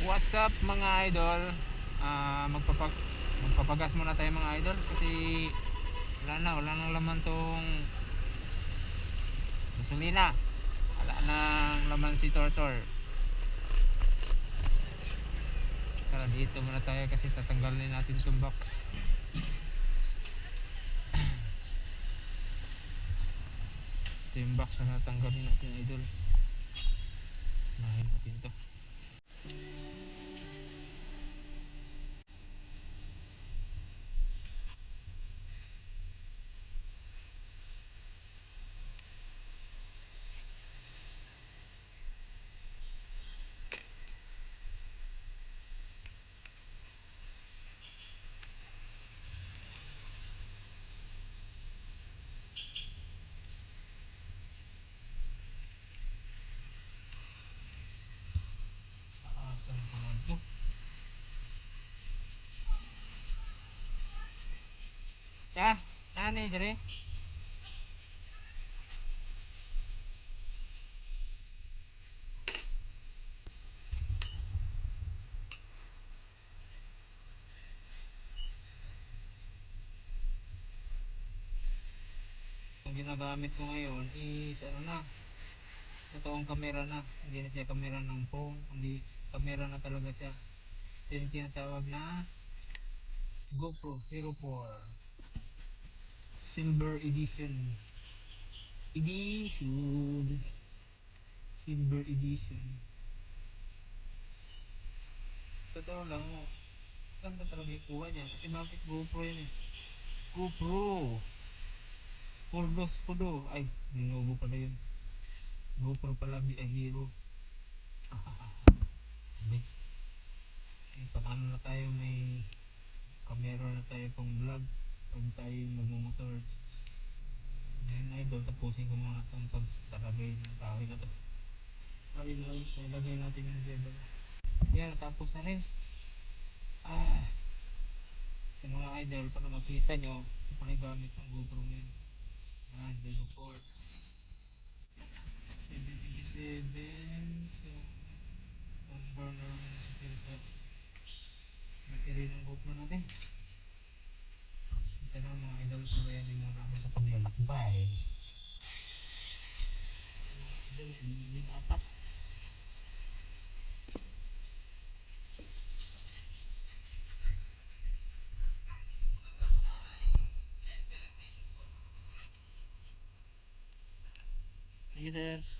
What's up mga idol? Ah, magpapag magpapagas muna tayo mga idol kasi wala na, wala nang laman tong gasolina. Wala nang laman si Tortor. Tara dito muna tayo kasi tatanggalin natin itong box. Ito yung box na natanggalin natin idol. Nahin natin to. Ya, nani dire? Ang ginagamit ko ngayon is ano na, totoong kamera na. Hindi na siya kamera ng phone, hindi kamera na talaga siya. Ito yung tinatawag na GoPro Hero 4 Silver Edition. Edition. Silver Edition. Totoo lang mo. Ganda talaga yung kuha niya. Kasi bakit GoPro yan eh. GoPro. Pordos Podo. Ay, Lenovo pala yun. GoPro pala bi ay hero. Eh, paano na tayo may camera na tayo pang vlog pag tayo magmumotor. Ngayon idol, tapusin ko muna itong pagtalagay ng kahoy na to. Na lang, ilagay natin yung zebra. Yan, tapos na rin. Ah, sa mga idol, para makita nyo, ito pa rin gamit ng GoPro ngayon. Ah, Velo 4. 787, so, ang burner sa battery ng GoPro natin. Ito na mga idol, subayan din muna ako sa paglalakbay. Idol, hindi apat. Sige sir.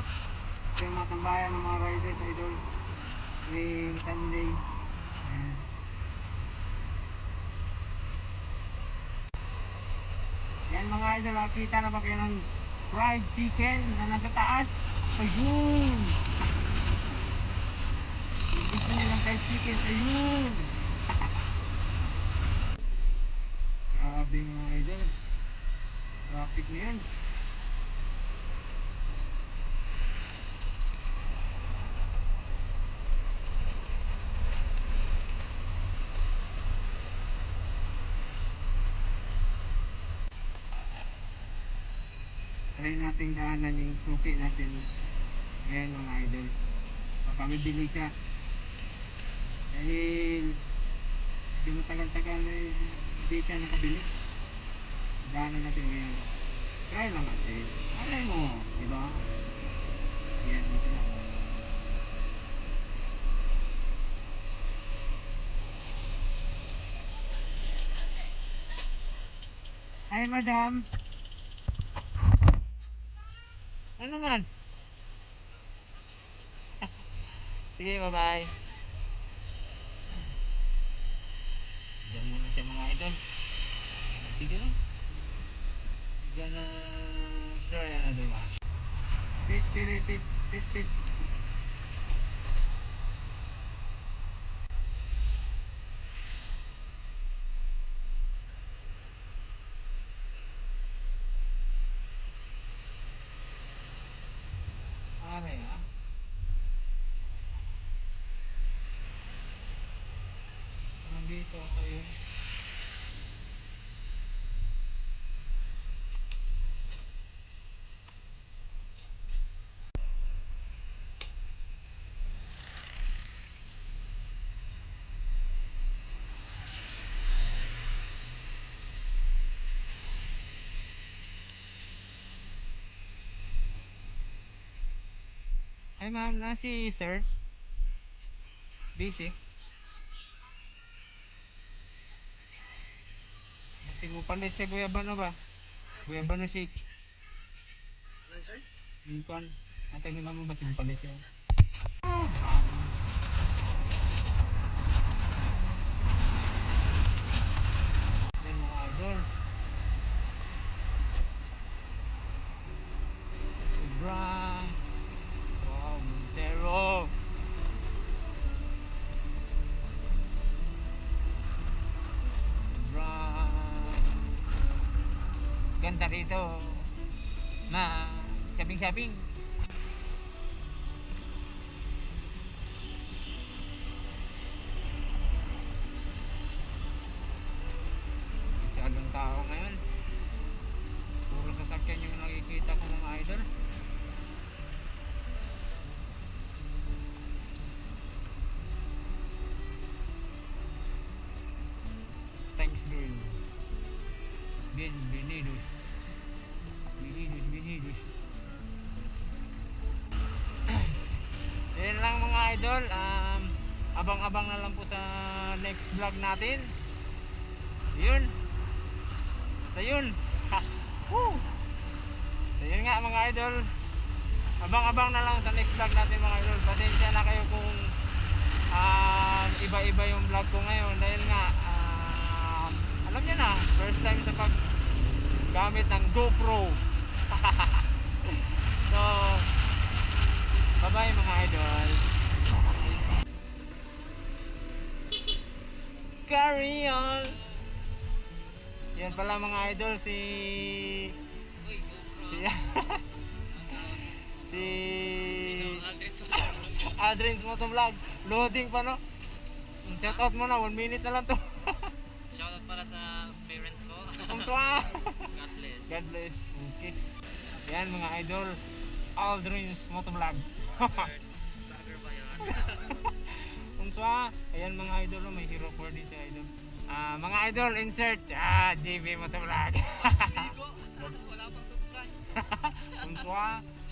Sarap! Ito yung mga tambayan ng mga riders, idol. Tuwing Sunday. Ayan. Yan mga idol, nakita na ba kayo ng fried chicken na nasa taas? Ayun! Gusto nyo ng fried chicken, ayun! Grabe mga idol. Traffic na yan. Try natin daanan yung suki natin ngayon mga idol. Papamibili ka. Dahil hindi mo tagal-tagal hindi ka nakabili. Daanan natin ngayon. Try lang natin. Alay mo di ba? Yan dito na. Hi, madam. Ano man? Sige, bye-bye. Diyan muna siya mga idol. Sige lang. Diyan na try another one. Pit, pit, pit, pit, pit. Ano yan? Nandito kayo. Ay ma'am, na si sir. Busy. Mo palit siya guyabano ba? Guyabano shake. Ano, sir? Yung kon. Atay nila mo ba siya palit siya? Ganda rito. Ma, shopping-shopping. Masyadong tao ngayon. Puro sasakyan yung nakikita ko mga idol. Thanks girl. Bien, bienvenidos. Bienvenidos, bienvenidos. Yan lang mga idol. Um, abang-abang na lang po sa next vlog natin. Yun. Sa yun. Ha. Woo. So yun nga mga idol. Abang-abang na lang sa next vlog natin mga idol. Pasensya na kayo kung um, iba-iba yung vlog ko ngayon dahil nga um, alam niyo na first time sa pag gamit ng GoPro so bye bye mga idol. Carry on. Yan pala mga idol si si si Address mo. Motovlog loading pa no? Shout out mo na 1 minute na lang to. Shoutout para sa parents ko. Kumswa God bless. God bless. Okay yan mga idol Aldrin's Motovlog Vlogger ba yan? Kumswa ayan mga idol oh, may hero for din si idol Ah, mga idol insert ah JB Motovlog. Wala pang subscribe. Kumswa uy